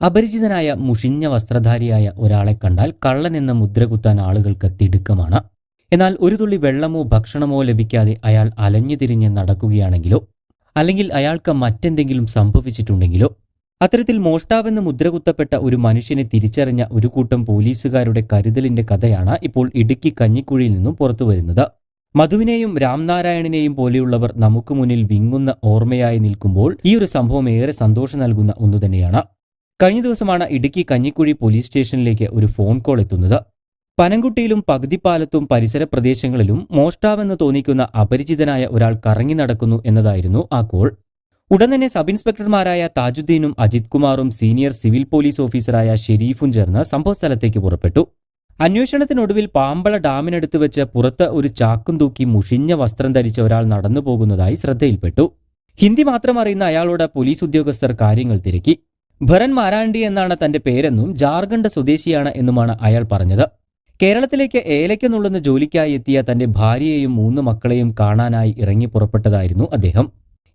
അപരിചിതനായ മുഷിഞ്ഞ വസ്ത്രധാരിയായ ഒരാളെ കണ്ടാൽ കള്ളൻ എന്ന മുദ്ര കുത്താൻ ആളുകൾക്ക് തിടുക്കമാണ്. എന്നാൽ ഒരു തുള്ളി വെള്ളമോ ഭക്ഷണമോ ലഭിക്കാതെ അയാൾ അലഞ്ഞു തിരിഞ്ഞ് നടക്കുകയാണെങ്കിലോ അല്ലെങ്കിൽ അയാൾക്ക് മറ്റെന്തെങ്കിലും സംഭവിച്ചിട്ടുണ്ടെങ്കിലോ അത്തരത്തിൽ മോഷ്ടാവെന്ന് മുദ്രകുത്തപ്പെട്ട ഒരു മനുഷ്യനെ തിരിച്ചറിഞ്ഞ ഒരു കൂട്ടം പോലീസുകാരുടെ കരുതലിന്റെ കഥയാണ് ഇപ്പോൾ ഇടുക്കി കഞ്ഞിക്കുഴിയിൽ നിന്നും പുറത്തു വരുന്നത്. മധുവിനെയും രാംനാരായണനെയും പോലെയുള്ളവർ നമുക്ക് മുന്നിൽ വിങ്ങുന്ന ഓർമ്മയായി നിൽക്കുമ്പോൾ ഈ ഒരു സംഭവം ഏറെ സന്തോഷം നൽകുന്ന ഒന്നു തന്നെയാണ്. കഴിഞ്ഞ ദിവസമാണ് ഇടുക്കി കഞ്ഞിക്കുഴി പോലീസ് സ്റ്റേഷനിലേക്ക് ഒരു ഫോൺ കോൾ എത്തുന്നത്. പനംകുട്ടിയിലും പകുതിപ്പാലത്തും പരിസര പ്രദേശങ്ങളിലും മോഷ്ടാവെന്ന് തോന്നിക്കുന്ന അപരിചിതനായ ഒരാൾ കറങ്ങി നടക്കുന്നു എന്നതായിരുന്നു ആ കോൾ ഉടൻ തന്നെ സബ് ഇൻസ്പെക്ടർമാരായ താജുദ്ദീനും അജിത് കുമാറും സീനിയർ സിവിൽ പോലീസ് ഓഫീസറായ ഷെരീഫും ചേർന്ന് സംഭവസ്ഥലത്തേക്ക് പുറപ്പെട്ടു. അന്വേഷണത്തിനൊടുവിൽ പാമ്പള ഡാമിനടുത്ത് വെച്ച് പുറത്ത് ഒരു ചാക്കും തൂക്കി മുഷിഞ്ഞ വസ്ത്രം ധരിച്ച ഒരാൾ നടന്നു പോകുന്നതായി ശ്രദ്ധയിൽപ്പെട്ടു. ഹിന്ദി മാത്രം അറിയുന്ന അയാളോട് പോലീസ് ഉദ്യോഗസ്ഥർ കാര്യങ്ങൾ തിരക്കി. ഭരൻ മാരാണ്ടി എന്നാണ് തന്റെ പേരെന്നും ജാർഖണ്ഡ് സ്വദേശിയാണ് എന്നുമാണ് അയാൾ പറഞ്ഞത്. കേരളത്തിലേക്ക് ഏലയ്ക്കെന്നുള്ളുന്ന ജോലിക്കായി എത്തിയ തന്റെ ഭാര്യയെയും മൂന്ന് മക്കളെയും കാണാനായി ഇറങ്ങി പുറപ്പെട്ടതായിരുന്നു അദ്ദേഹം.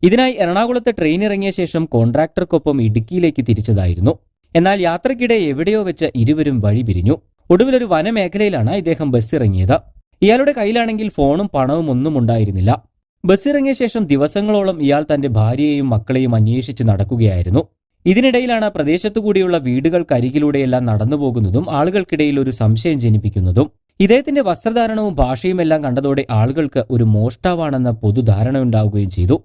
ഇതിനായി എറണാകുളത്ത് ട്രെയിൻ ഇറങ്ങിയ ശേഷം കോൺട്രാക്ടർക്കൊപ്പം ഇടുക്കിയിലേക്ക് തിരിച്ചതായിരുന്നു. എന്നാൽ യാത്രക്കിടെ എവിടെയോ വെച്ച് ഇരുവരും വഴി പിരിഞ്ഞു. ഒടുവിലൊരു വനമേഖലയിലാണ് ഇദ്ദേഹം ബസ് ഇറങ്ങിയത്. ഇയാളുടെ കയ്യിലാണെങ്കിൽ ഫോണും പണവും ഒന്നും ഉണ്ടായിരുന്നില്ല. ബസ് ഇറങ്ങിയ ശേഷം ദിവസങ്ങളോളം ഇയാൾ തന്റെ ഭാര്യയെയും മക്കളെയും അന്വേഷിച്ച് നടക്കുകയായിരുന്നു. ഇതിനിടയിലാണ് പ്രദേശത്തു കൂടിയുള്ള വീടുകൾക്കരികിലൂടെയെല്ലാം നടന്നു പോകുന്നതും ആളുകൾക്കിടയിൽ ഒരു സംശയം ജനിപ്പിക്കുന്നതും. ഇദ്ദേഹത്തിന്റെ വസ്ത്രധാരണവും ഭാഷയുമെല്ലാം കണ്ടതോടെ ആളുകൾക്ക് ഒരു മോഷ്ടാവാണെന്ന പൊതുധാരണ ഉണ്ടാവുകയും ചെയ്തു.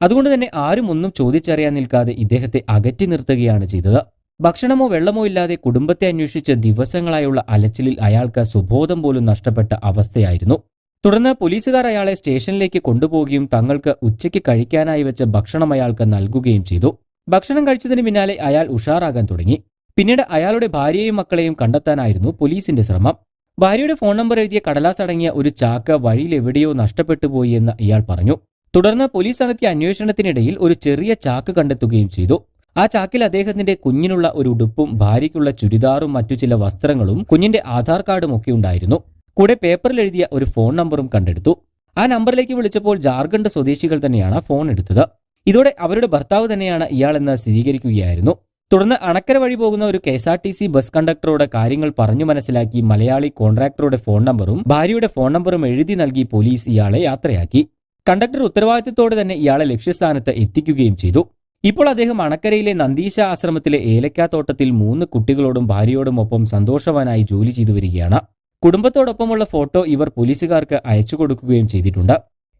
അതുകൊണ്ട് തന്നെ ആരും ഒന്നും ചോദിച്ചറിയാൻ നിൽക്കാതെ ഇദ്ദേഹത്തെ അകറ്റി നിർത്തുകയാണ് ചെയ്തത്. ഭക്ഷണമോ വെള്ളമോ ഇല്ലാതെ കുടുംബത്തെ അന്വേഷിച്ച് ദിവസങ്ങളായുള്ള അലച്ചിലിൽ അയാൾക്ക് സുബോധം പോലും നഷ്ടപ്പെട്ട അവസ്ഥയായിരുന്നു. തുടർന്ന് പോലീസുകാർ അയാളെ സ്റ്റേഷനിലേക്ക് കൊണ്ടുപോവുകയും തങ്ങൾക്ക് ഉച്ചയ്ക്ക് കഴിക്കാനായി വെച്ച ഭക്ഷണം അയാൾക്ക് നൽകുകയും ചെയ്തു. ഭക്ഷണം കഴിച്ചതിന് പിന്നാലെ അയാൾ ഉഷാറാകാൻ തുടങ്ങി. പിന്നീട് അയാളുടെ ഭാര്യയെയും മക്കളെയും കണ്ടെത്താനായിരുന്നു പോലീസിന്റെ ശ്രമം. ഭാര്യയുടെ ഫോൺ നമ്പർ എഴുതിയ കടലാസ് അടങ്ങിയ ഒരു ചാക്ക് വഴിയിൽ എവിടെയോ നഷ്ടപ്പെട്ടു പോയി എന്ന് ഇയാൾ പറഞ്ഞു. തുടർന്ന് പോലീസ് നടത്തിയ അന്വേഷണത്തിനിടയിൽ ഒരു ചെറിയ ചാക്ക് കണ്ടെത്തുകയും ചെയ്തു. ആ ചാക്കിൽ അദ്ദേഹത്തിന്റെ കുഞ്ഞിനുള്ള ഒരു ഉടുപ്പും ഭാര്യയ്ക്കുള്ള ചുരിദാറും മറ്റു ചില വസ്ത്രങ്ങളും കുഞ്ഞിന്റെ ആധാർ കാർഡും ഒക്കെ ഉണ്ടായിരുന്നു. കൂടെ പേപ്പറിൽ എഴുതിയ ഒരു ഫോൺ നമ്പറും കണ്ടെടുത്തു. ആ നമ്പറിലേക്ക് വിളിച്ചപ്പോൾ ജാർഖണ്ഡ് സ്വദേശികൾ തന്നെയാണ് ഫോൺ എടുത്തത്. ഇതോടെ അവരുടെ ഭർത്താവ് തന്നെയാണ് ഇയാളെന്ന് സ്ഥിരീകരിക്കുകയായിരുന്നു. തുടർന്ന് അണക്കര വഴി പോകുന്ന ഒരു K S R T C bus കണ്ടക്ടറോട് കാര്യങ്ങൾ പറഞ്ഞു മനസ്സിലാക്കി മലയാളി കോൺട്രാക്ടറുടെ ഫോൺ നമ്പറും ഭാര്യയുടെ ഫോൺ നമ്പറും എഴുതി നൽകി പോലീസ് ഇയാളെ യാത്രയാക്കി. കണ്ടക്ടർ ഉത്തരവാദിത്തത്തോടെ തന്നെ ഇയാളെ ലക്ഷ്യസ്ഥാനത്ത് എത്തിക്കുകയും ചെയ്തു. ഇപ്പോൾ അദ്ദേഹം അണക്കരയിലെ നന്ദീശ ആശ്രമത്തിലെ ഏലക്കാത്തോട്ടത്തിൽ മൂന്ന് കുട്ടികളോടും ഭാര്യയോടും ഒപ്പം സന്തോഷവാനായി ജോലി ചെയ്തു വരികയാണ്. കുടുംബത്തോടൊപ്പമുള്ള ഫോട്ടോ ഇവർ പോലീസുകാർക്ക് അയച്ചു കൊടുക്കുകയും ചെയ്തിട്ടുണ്ട്.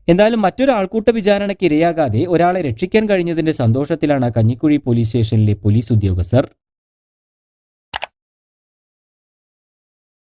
എന്തായാലും മറ്റൊരു ആൾക്കൂട്ട വിചാരണയ്ക്ക് ഇരയാകാതെ ഒരാളെ രക്ഷിക്കാൻ കഴിഞ്ഞതിന്റെ സന്തോഷത്തിലാണ് കഞ്ഞിക്കുഴി പോലീസ് സ്റ്റേഷനിലെ പോലീസ് ഉദ്യോഗസ്ഥർ.